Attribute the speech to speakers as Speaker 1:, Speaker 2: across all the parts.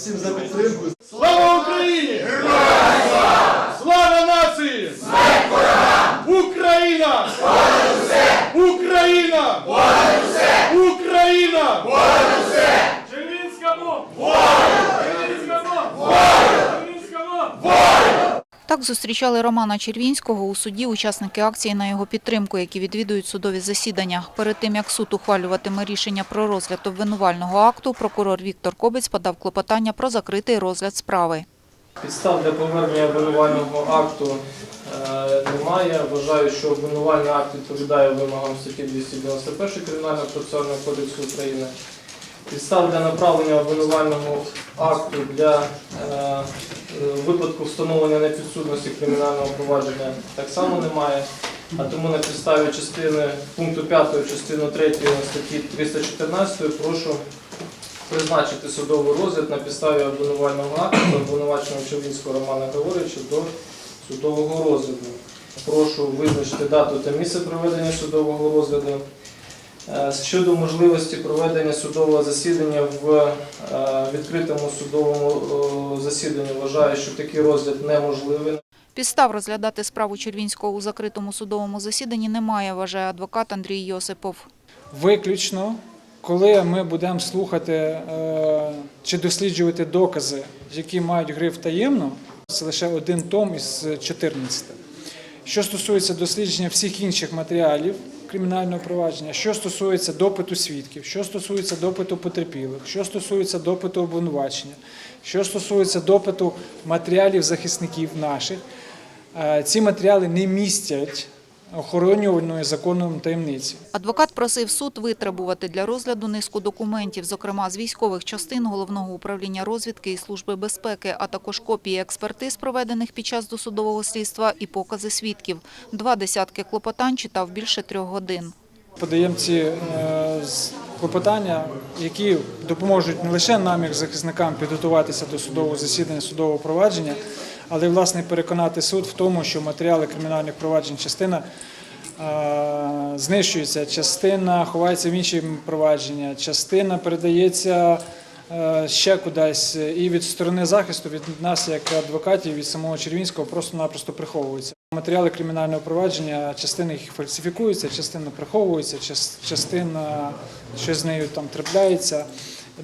Speaker 1: за підтримку.
Speaker 2: Слава Україні! Героям слава! Слава нації! Смерть ворогам! Україна! Україна! Усе! Україна!
Speaker 3: Так зустрічали Романа Червінського у суді учасники акції на його підтримку, які відвідують судові засідання. Перед тим, як суд ухвалюватиме рішення про розгляд обвинувального акту, прокурор Віктор Кобець подав клопотання про закритий розгляд справи.
Speaker 4: Підстав для повернення обвинувального акту е, немає. Вважаю, що обвинувальний акт відповідає вимогам статті 291 Кримінального процесуального кодексу України. Підстав для направлення обвинувального акту для е, випадку встановлення непідсудності кримінального провадження так само немає. А тому на підставі частини пункту 5 частини 3 статті 314 прошу призначити судовий розгляд на підставі обвинувального акту обвинуваченого Червінського Романа Григоровича до судового розгляду. Прошу визначити дату та місце проведення судового розгляду. Е, Щодо можливості проведення судового засідання в е, відкритому судовому е, засіданні, вважаю, що такий розгляд неможливий.
Speaker 3: Підстав розглядати справу Червінського у закритому судовому засіданні немає, вважає адвокат Андрій Йосипов.
Speaker 5: Виключно, коли ми будемо слухати е, чи досліджувати докази, які мають гриф таємно, це лише один том із 14. Що стосується дослідження всіх інших матеріалів кримінального провадження, що стосується допиту свідків, що стосується допиту потерпілих, що стосується допиту обвинувачення, що стосується допиту матеріалів захисників наших, е, ці матеріали не містять охоронювальної законом таємниці.
Speaker 3: Адвокат просив суд витребувати для розгляду низку документів, зокрема з військових частин Головного управління розвідки і Служби безпеки, а також копії експертиз, проведених під час досудового слідства, і покази свідків. Два десятки клопотань читав більше трьох годин.
Speaker 5: Подаємо ці е, клопотання, які допоможуть не лише нам, як захисникам, підготуватися до судового засідання, судового провадження, але власне переконати суд в тому, що матеріали кримінальних проваджень частина е, знищується, частина ховається в інші провадження, частина передається е, ще кудись, і від сторони захисту, від нас, як адвокатів, від самого Червінського, просто-напросто приховуються. Матеріали кримінального провадження, частина їх фальсифікується, частина приховується, час- частина щось з нею там трапляється,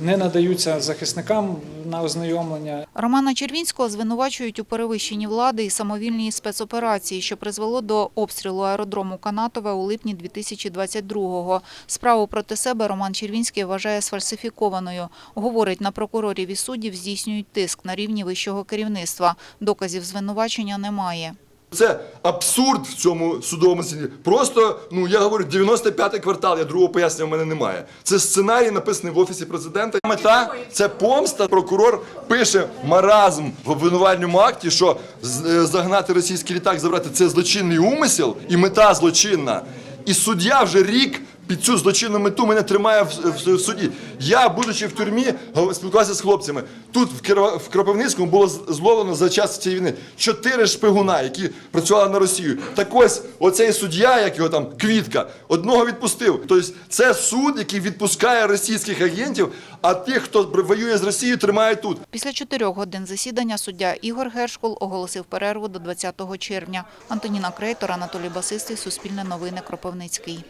Speaker 5: не надаються захисникам на ознайомлення.
Speaker 3: Романа Червінського звинувачують у перевищенні влади і самовільній спецоперації, що призвело до обстрілу аеродрому Канатове у липні 2022-го. Справу проти себе Роман Червінський вважає сфальсифікованою. Говорить, на прокурорів і суддів здійснюють тиск на рівні вищого керівництва. Доказів звинувачення немає.
Speaker 1: Це абсурд в цьому судовому засіданні. Просто, ну я говорю, 95-й квартал, я другого пояснення в мене немає. Це сценарій, написаний в офісі президента. Мета це помста. Прокурор пише маразм в обвинувальному акті, що е, загнати російський літак, забрати це злочинний умисел і мета злочинна. І суддя вже рік під цю злочинну мету мене тримає в, в- в суді. Я, будучи в тюрмі, спілкувався з хлопцями. Тут в, Кіро- в Кропивницькому було зловлено за час цієї війни чотири шпигуна, які працювали на Росію. Так ось оцей суддя, як його там квітка, одного відпустив. Тобто це суд, який відпускає російських агентів, а тих, хто воює з Росією, тримає тут.
Speaker 3: Після чотирьох годин засідання суддя Ігор Гершкул оголосив перерву до 20 червня. Антоніна Крейтор, Анатолій Басистий, Суспільне новини, Кропивницький.